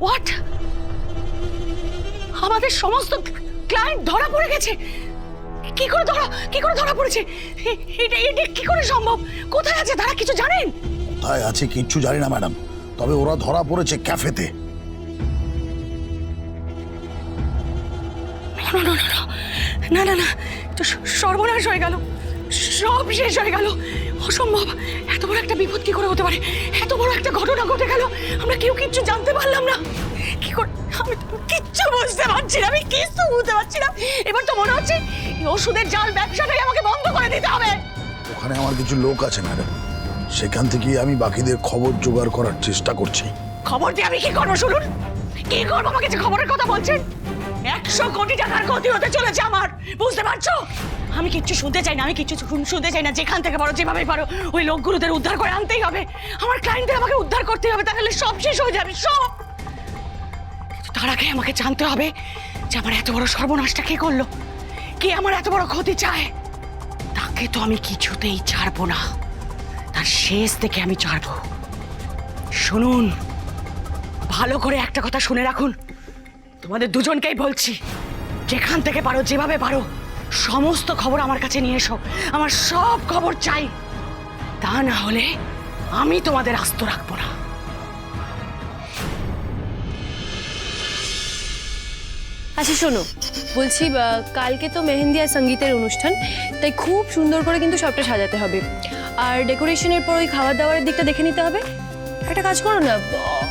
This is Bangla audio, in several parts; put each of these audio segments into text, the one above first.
হোয়াট আমাদের সমস্ত ক্লায়েন্ট ধরা পড়ে গেছে কি করে ধরা কি করে ধরা পড়েছে এটা এটা কি করে সম্ভব কোথায় আছে তারা কিছু জানেন কোথায় আছে কিচ্ছু জানি না ম্যাডাম তবে ওরা ধরা পড়েছে ক্যাফেতে না না না না না না না তো স- সর্বনাশ হয়ে গেল সব শেষ হয়ে গেল অসম্ভব। এত বড় একটা বিপদ কি করে হতে পারে? এত বড় একটা ঘটনা ঘটে গেল। আমরা কেউ কিচ্ছু জানতে পারলাম না। কি করে? আমি তো কিচ্ছু বুঝতে পারছি না। আমি কিচ্ছু বুঝতে পারছি না। এবার তো মনে হচ্ছে এই ওষুধের জাল ব্যবসাটাই আমাকে বন্ধ করে দিতে হবে। ওখানে আমার কিছু লোক আছে ম্যাডাম। সেখান থেকে আমি বাকিদের খবর জোগাড় করার চেষ্টা করছি। খবর দিয়ে আমি কি করব শুনুন? কি করব আমাকে যে খবরের কথা বলছেন? একশো কোটি টাকার ক্ষতি হতে চলেছে আমার। বুঝতে পারছ? আমি কিচ্ছু শুনতে চাই না, আমি কিচ্ছু শুন- শুনতে চাই না। যেখান থেকে পারো যেভাবে পারো, ওই লোকগুলোদের উদ্ধার করে আনতেই হবে। আমার ক্লায়েন্টদের আমাকে উদ্ধার করতে হবে, তাহলে সব শেষ হয়ে যাবে, সব। তার আগে আমাকে জানতে হবে যে আমার এত বড় সর্বনাশটা কে করল? কে আমার এত বড় ক্ষতি চায়? তাকে তো আমি কিছুতেই ছাড়বো না। তার শেষ থেকে আমি ছাড়বো। শুনুন, ভালো করে একটা কথা শুনে রাখুন। তোমাদের দুজনকেই বলছি, যেখান থেকে পারো, যেভাবে পারো, সমস্ত খবর আমার কাছে নিয়ে এসো। আমার সব খবর চাই। তা না হলে আমি তোমাদের আস্ত রাখব না। আচ্ছা শোনো। বলছি কালকে তো মেহেন্দি আর সঙ্গীতের অনুষ্ঠান, তাই খুব সুন্দর করে কিন্তু সবটা সাজাতে হবে। আর ডেকোরেশনের পর ওই খাবার দাবারের দিকটা দেখে নিতে হবে। একটা কাজ করো না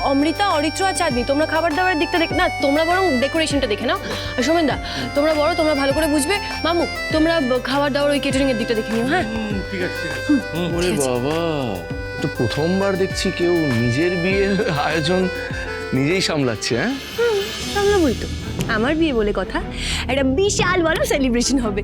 অমৃতা অরিত্র আর চাঁদনি তোমরা খাবার দাবারের দিকটা দেখ না তোমরা বরং ডেকোরেশনটা দেখে নাও। আর সোমেনদা তোমরা বড় তোমরা ভালো করে বুঝবে। মামু তোমরা খাবার দাবার ওই কেটারিং এর দিকটা দেখে নিও হ্যাঁ? ঠিক আছে। বাবা তো প্রথমবার দেখছি কেউ নিজের বিয়ের আয়োজন নিজেই সামলাচ্ছে হ্যাঁ? সামলাবই তো। আমার বিয়ে বলে কথা, একটা বিশাল বড় সেলিব্রেশন হবে।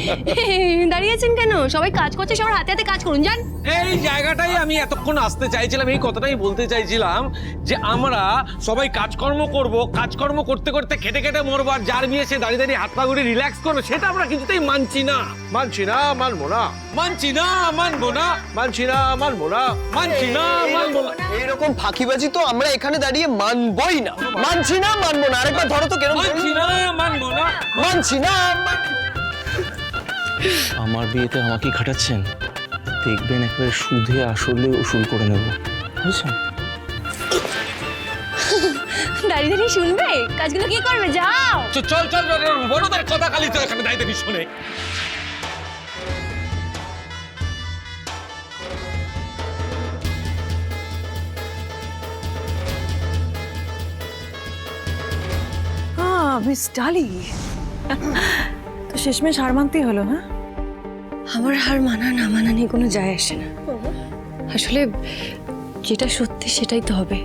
দাঁড়িয়েছেন কেন? সবাই কাজ করছে, সবার হাতে হাতে কাজ করুন, যান। এই জায়গাটাই আমি এতক্ষণ আসতে চাইছিলাম, এই কথাটাই বলতে চাইছিলাম যে আমরা সবাই কাজকর্ম করব, কাজকর্ম করতে করতে খেটে খেটে মরবার যার বিয়ে সে দাঁড়িয়ে দাঁড়িয়ে হাত পা ঘুরে রিল্যাক্স করবে, সেটা আমরা কিছুতেই মানছি না। মানছি না মানবো না মানছি না মানবো না মানছি না মানবো না মানছি না মানবো না এইরকম ফাঁকিবাজি তো আমরা এখানে দাঁড়িয়ে মানবই না। মানছি না মানবো না আরেকবার ধরো তো কেরম মানছি না মানবো না মানছি না আমার বিয়েতে আমাকে খাটাচ্ছেন। দেখবেন একবার সুদে আসলে উসুল করে নেব। বুঝছেন? দাঁড়িয়ে দাঁড়িয়ে শুনবে? কাজগুলো কি করবে? যাও। চল চল, বড়দের কথা খালি তো এখানে দাঁড়িয়ে দাঁড়িয়ে শোনে। মিস ডালি তো শেষমেশ হার মানতেই হলো হ্যাঁ? আমার হার মানা না মানা নিয়ে কোনো যায় আসে না। আসলে যেটা সত্যি সেটাই তো হবে।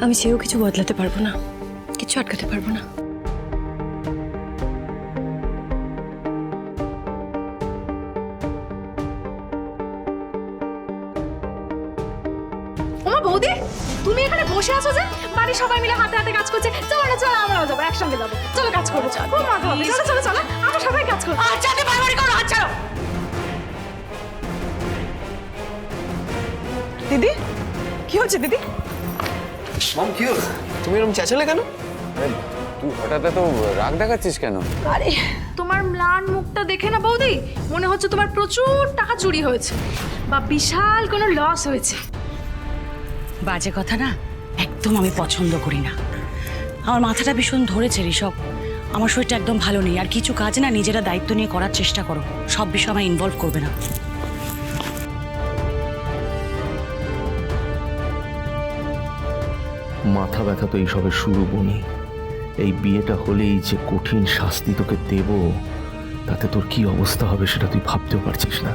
আমি সেও কিছু বদলাতে পারব না, কিছু আটকাতে পারব না। বৌদি তুমি এখানে বসে আছো যে? বাড়ির সবাই মিলে হাতে হাতে কাজ করছে। চলো না চলো আমরাও যাব একসঙ্গে যাব। চলো কাজ করব খুব মজা হবে। চলো চলো চলো আমরা সবাই কাজ করব। আচ্ছা বাড়ি করো আচ্ছা দিদি কি হচ্ছে দিদি? মাম কি হলো? তুমি এরকম চেঁচালে কেন? তুই হঠাৎ এত রাগ দেখাচ্ছিস কেন? আরে তোমার ম্লান মুখটা দেখে না বৌদি? মনে হচ্ছে তোমার প্রচুর টাকা চুরি হয়েছে বা বিশাল কোনো লস হয়েছে। বাজে কথা না, একদম আমি পছন্দ করি না। আমার মাথাটা ভীষণ ধরেছে ঋষভ। আমার শরীরটা একদম ভালো নেই। আর কিছু কাজ না, নিজেরা দায়িত্ব নিয়ে করার চেষ্টা করো। সব বিষয় আমায় ইনভলভ করবে না। মাথা ব্যথা তো এইসবের শুরু বনি। এই বিয়েটা হলেই যে কঠিন শাস্তি তোকে দেব, তাতে তোর কি অবস্থা হবে সেটা তুই ভাবতেও পারছিস না।